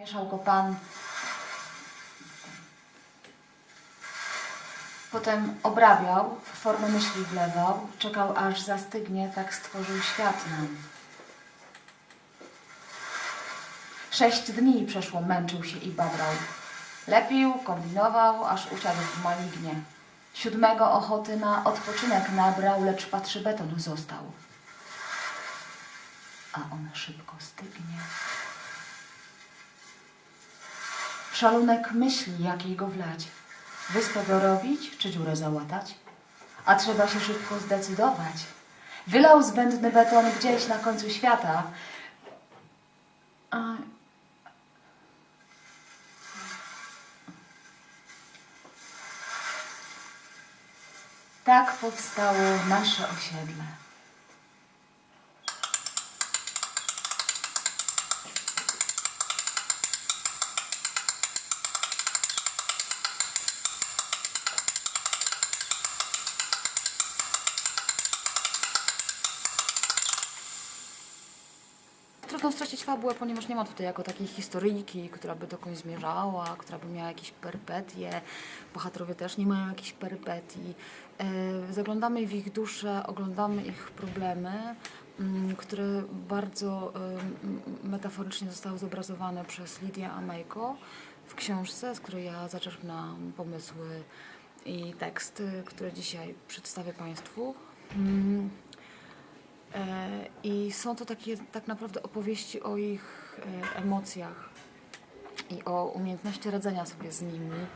Mieszał go pan. Potem obrabiał, w formę myśli wlewał, czekał aż zastygnie, tak stworzył świat nam. Sześć dni przeszło, męczył się i babrał. Lepił, kombinował, aż usiadł w malignie. Siódmego ochoty na odpoczynek nabrał, lecz patrzy beton został. A on szybko stygnie. Szalunek myśli, jakiej go wlać. Wyspę dorobić, czy dziurę załatać? A trzeba się szybko zdecydować. Wylał zbędny beton gdzieś na końcu świata. A... Tak powstało nasze osiedle. Trudno stracić fabułę, ponieważ nie ma tutaj jako takiej historyjki, która by dokądś zmierzała, która by miała jakieś perypetie. Bohaterowie też nie mają jakichś perypetii. E, Zaglądamy w ich dusze, oglądamy ich problemy, mm, które bardzo metaforycznie zostały zobrazowane przez Lidię Amejko w książce, z której ja zaczerpnęłam pomysły i teksty, które dzisiaj przedstawię Państwu. Są to takie tak naprawdę opowieści o ich e, emocjach i o umiejętności radzenia sobie z nimi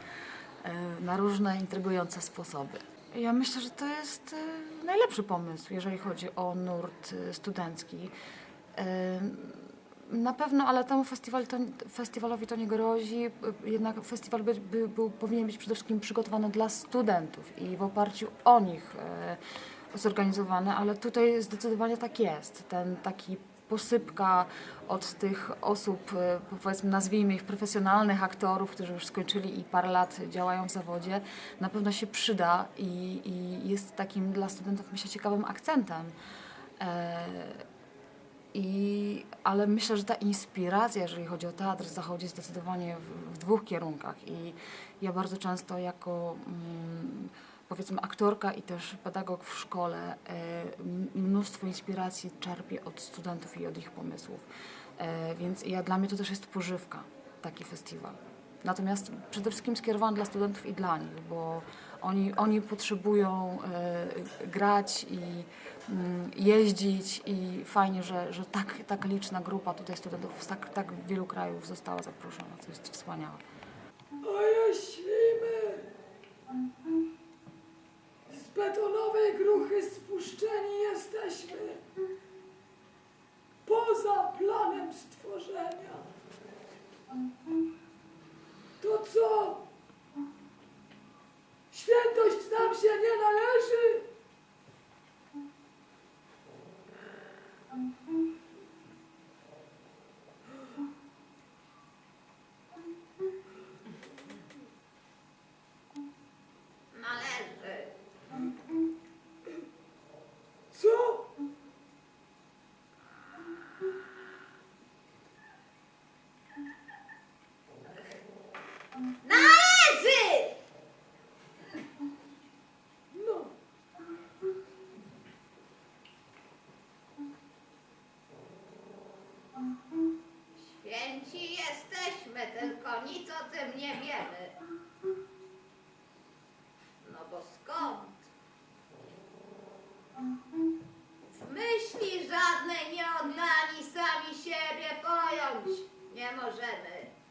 e, na różne intrygujące sposoby. Ja myślę, że to jest e, najlepszy pomysł, jeżeli chodzi o nurt studencki. Na pewno, ale temu festiwal to, festiwalowi to nie grozi. Jednak festiwal by, by, był, powinien być przede wszystkim przygotowany dla studentów i w oparciu o nich e, zorganizowany, ale tutaj zdecydowanie tak jest. Ten taki posypka od tych osób, e, powiedzmy nazwijmy ich profesjonalnych aktorów, którzy już skończyli i parę lat działają w zawodzie, na pewno się przyda i, i jest takim dla studentów myślę ciekawym akcentem. E, i, ale myślę, że ta inspiracja, jeżeli chodzi o teatr, zachodzi zdecydowanie w, w dwóch kierunkach. I ja bardzo często jako mm, powiedzmy aktorka i też pedagog w szkole e, mnóstwo inspiracji czerpię od studentów i od ich pomysłów. E, więc ja, dla mnie to też jest pożywka, taki festiwal. Natomiast przede wszystkim skierowany dla studentów i dla nich, bo oni, oni potrzebują e, grać i mm, jeździć i fajnie, że, że tak, tak liczna grupa tutaj studentów z tak, tak wielu krajów została zaproszona, to jest wspaniałe. A jeślimy z betonowej gruchy spuszczeni jesteśmy poza planem stworzenia, to co? Świętość nam się nie należy? Należy. Co? Należy! No, Święci jesteśmy, tylko nic o tym nie wiemy. No bo skąd? W myśli żadnej nie oddani sami siebie pojąć nie możemy.